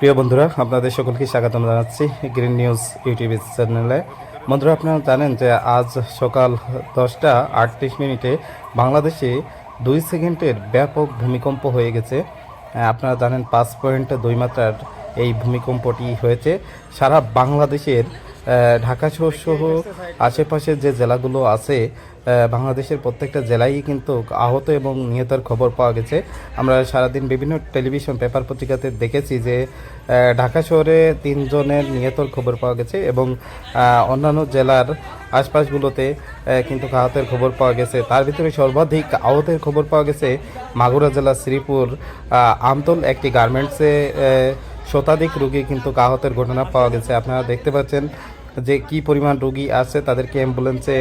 প্রিয় বন্ধুরা, আপনাদের সকলকে স্বাগতম জানাচ্ছি গ্রিন নিউজ ইউটিউব চ্যানেলে বন্ধুরা, আপনারা জানেন যে আজ সকাল দশটা আটত্রিশ মিনিটে বাংলাদেশে দুই সেকেন্ডের ব্যাপক ভূমিকম্প হয়ে গেছে। আপনারা জানেন পাঁচ পয়েন্ট দুই মাত্রার এই ভূমিকম্পটি হয়েছে। সারা বাংলাদেশের ঢাকা শহর সহ আশেপাশের যে জেলাগুলো আছে বাংলাদেশের প্রত্যেকটা জেলায় কিন্তু আহত এবং নিহতের খবর পাওয়া গেছে। আমরা সারাদিন বিভিন্ন টেলিভিশন, পেপার পত্রিকাতে দেখেছি যে ঢাকা শহরে তিনজনের নিহতর খবর পাওয়া গেছে এবং অন্যান্য জেলার আশপাশগুলোতে কিন্তু আহতের খবর পাওয়া গেছে। তার ভিতরে সর্বাধিক আহতের খবর পাওয়া গেছে মাগুরা জেলার শ্রীপুর আমতল একটি গার্মেন্টসে শতাধিক রোগী কিন্তু আহতের ঘটনা পাওয়া গেছে। আপনারা দেখতে পাচ্ছেন যে কি পরিমাণ রোগী আছে তাদেরকে অ্যাম্বুলেন্সে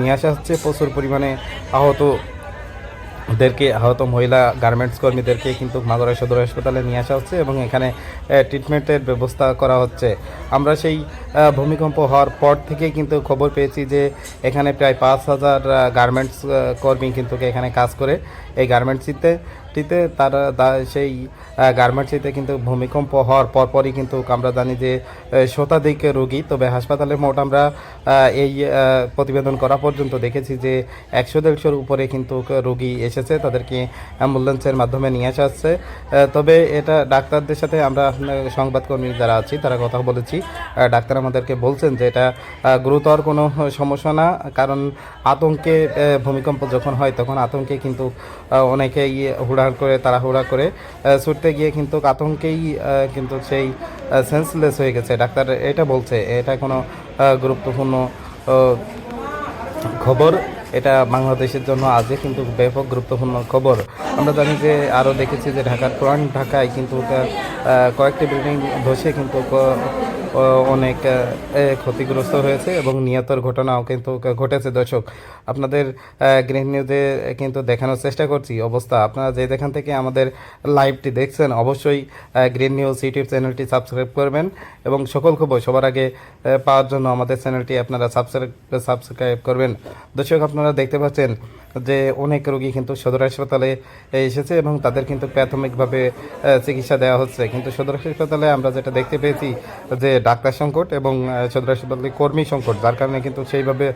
নিয়ে আসা হচ্ছে। প্রচুর পরিমাণে আহত দেরকে, আহত মহিলা গার্মেন্টস কর্মীদেরকে কিন্তু মাগুরা সদর হাসপাতালে নিয়ে আসা হচ্ছে এবং এখানে ট্রিটমেন্টের ব্যবস্থা করা হচ্ছে। আমরা সেই ভূমিকম্প হওয়ার পর থেকেই কিন্তু খবর পেয়েছি যে এখানে প্রায় পাঁচ হাজার গার্মেন্টস কর্মী কিন্তু এখানে কাজ করে এই গার্মেন্টসিতে টিতে তারা সেই গার্মেন্টসিতে কিন্তু ভূমিকম্প হওয়ার পরপরই কিন্তু আমরা জানি যে শতাধিক রোগী। তবে হাসপাতালে মোট আমরা এই প্রতিবেদন করা পর্যন্ত দেখেছি যে একশো দেড়শোর উপরে কিন্তু রোগী এসেছে, তাদেরকে অ্যাম্বুলেন্সের মাধ্যমে নিয়ে আসা হচ্ছে। তবে এটা ডাক্তারদের সাথে আমরা সংবাদকর্মী যারা আছি তারা কথা বলেছি। ডাক্তার আমাদেরকে বলছেন যে এটা গুরুতর কোনো সমস্যা না, কারণ আতঙ্কে ভূমিকম্প যখন হয় তখন আতঙ্কে কিন্তু অনেকেই হুড়াহুড় করে, তাড়াহুড়া করে ছুটতে গিয়ে কিন্তু আতঙ্কেই কিন্তু সেই সেন্সলেস হয়ে গেছে। ডাক্তার এটা বলছে, এটা কোনো গুরুত্বপূর্ণ খবর। এটা বাংলাদেশের জন্য আজকে কিন্তু ব্যাপক গুরুত্বপূর্ণ খবর। আমরা জানি যে আরও দেখেছি যে ঢাকার পুরান ঢাকায় কিন্তু কয়েকটি বিল্ডিং ধসে কিন্তু অনেক ক্ষতিগ্রস্ত হয়েছে এবং নিহতর ঘটনাও কিন্তু ঘটেছে। দর্শক, আপনাদের গ্রিন নিউজে কিন্তু দেখানোর চেষ্টা করছি। অবস্থা, আপনারা যে যেখান থেকে আমাদের লাইভটি দেখছেন, অবশ্যই গ্রিন নিউজ ইউটিউব চ্যানেলটি সাবস্ক্রাইব করবেন এবং সকল খবর সবার আগে পাওয়ার জন্য আমাদের চ্যানেলটি আপনারা সাবস্ক্রাইব সাবস্ক্রাইব করবেন। দর্শক, আপনারা দেখতে পাচ্ছেন যে অনেক রোগী কিন্তু সদর হাসপাতালে এসেছে এবং তাদের কিন্তু প্রাথমিকভাবে চিকিৎসা দেওয়া হচ্ছে। কিন্তু সদর হাসপাতালে আমরা যেটা দেখতে পেয়েছি যে ডাক্তার সংকট এবং সদর হাসপাতালে কর্মী সংকট, যার কারণে কিন্তু সেইভাবে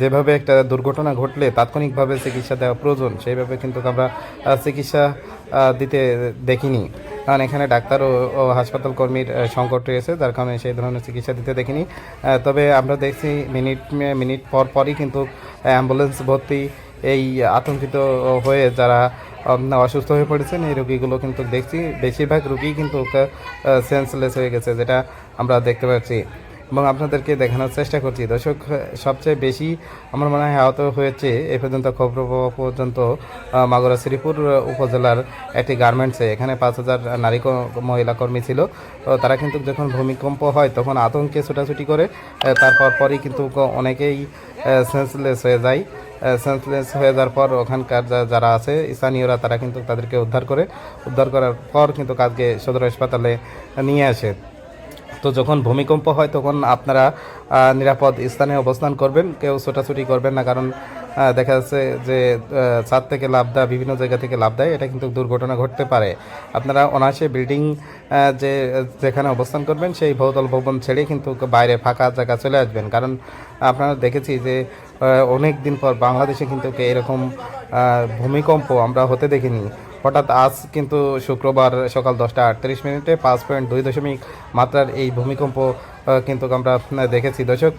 যেভাবে একটা দুর্ঘটনা ঘটলে তাৎক্ষণিকভাবে চিকিৎসা দেওয়া প্রয়োজন, সেইভাবে কিন্তু আমরা চিকিৎসা দিতে দেখিনি। কারণ এখানে ডাক্তার ও হাসপাতাল কর্মীর সংকট রয়েছে, যার কারণে সেই ধরনের চিকিৎসা দিতে দেখিনি। তবে আমরা দেখছি মিনিট মিনিট পর পরই কিন্তু অ্যাম্বুলেন্স ভর্তি এই আতঙ্কিত হয়ে যারা অসুস্থ হয়ে পড়েছেন, এই রুগীগুলো কিন্তু দেখছি, বেশিরভাগ রোগী কিন্তু সেন্সলেস হয়ে গেছে, যেটা আমরা দেখতে পাচ্ছি। এবং আপনাদেরকে দেখানোর চেষ্টা করছি। দর্শক, সবচেয়ে বেশি আমার মনে হয় আহত হয়েছে এ পর্যন্ত খবর পর্যন্ত মাগুরা শ্রীপুর উপজেলার একটি গার্মেন্টসে এখানে পাঁচ হাজার নারী মহিলা কর্মী ছিল। তারা কিন্তু যখন ভূমিকম্প হয় তখন আতঙ্কে ছোটাছুটি করে তারপর পরই কিন্তু অনেকেই সেন্সলেস হয়ে যায়। সেন্সলেস হয়ে যাওয়ার পর ওখানকার যারা আছে, স্থানীয়রা তারা কিন্তু তাদেরকে উদ্ধার করে, উদ্ধার করার পর কিন্তু কাজকে সদর হাসপাতালে নিয়ে আসে। তো যখন ভূমিকম্প হয়, তখন আপনারা নিরাপদ স্থানে অবস্থান করবেন। কেউ ছোটাছুটি করবেন না, কারণ দেখা যাচ্ছে যে ছাদ থেকে লাভ দেয় বিভিন্ন জায়গা থেকে লাভ দেয় এটা কিন্তু দুর্ঘটনা ঘটতে পারে। আপনারা অনায়াসে বিল্ডিং যে, যেখানে অবস্থান করবেন, সেই বহুতল ভবন ছেড়ে কিন্তু বাইরে ফাঁকা জায়গা চলে আসবেন। কারণ, আপনারা দেখেছি যে অনেক দিন পর বাংলাদেশে কিন্তু এরকম ভূমিকম্প আমরা হতে দেখিনি। হঠাৎ আজ কিন্তু শুক্রবার সকাল দশটা আটত্রিশ মিনিটে পাঁচ পয়েন্ট দুই দশমিক মাত্রার এই ভূমিকম্প কিন্তু আমরা দেখেছি। দর্শক,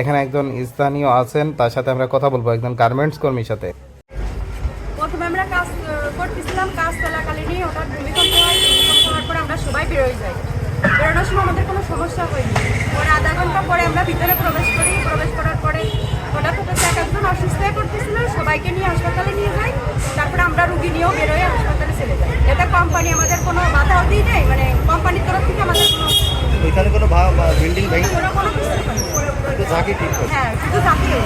এখানে একজন স্থানীয় আছেন, তার সাথে আমরা কথা বলব একজন গার্মেন্টস কর্মীর সাথে। প্রথমে আমরা কাজ করতেছিলাম কাজ চলাকালীনই হঠাৎ ভূমিকম্প হওয়ার পর আমরা সবাই বেরোয় যাই। বেরোনোর সময় আমাদের কোনো সমস্যা হয়নি। পরে আধা ঘণ্টা পরে আমরা ভিতরে প্রবেশ করি অসুস্থ হয়ে পড়তেছিল সবাইকে নিয়ে হাসপাতালে নিয়ে যাই। তারপরে আমরা রুগী নিয়েও বেরোয় হাসপাতালে চলে যাই। এটা কোম্পানি আমাদের কোনো বাধাও দিয়ে নেই মানে কোম্পানির তরফ থেকে আমাদের কোনো এখানে কোনো বিল্ডিং ভেঙে কোনো কোনো কিছু ঝাঁকি ঠিক হ্যাঁ শুধু জাতীয়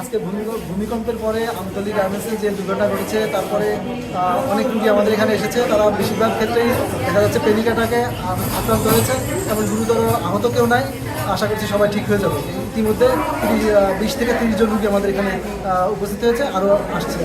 আজকে ভূমিকম্প ভূমিকম্পের পরে আমতলী গার্মেন্টসে যে দুর্ঘটনা ঘটেছে তারপরে অনেক রুগী আমাদের এখানে এসেছে। তারা বেশিরভাগ ক্ষেত্রেই দেখা যাচ্ছে পেনিকাটাকে আক্রান্ত হয়েছে এবং গুরুতর আহত কেউ নাই। আশা করছি সবাই ঠিক হয়ে যাবে। ইতিমধ্যে বিশ থেকে তিরিশ জন রুগী আমাদের এখানে উপস্থিত হয়েছে আরও আসছে।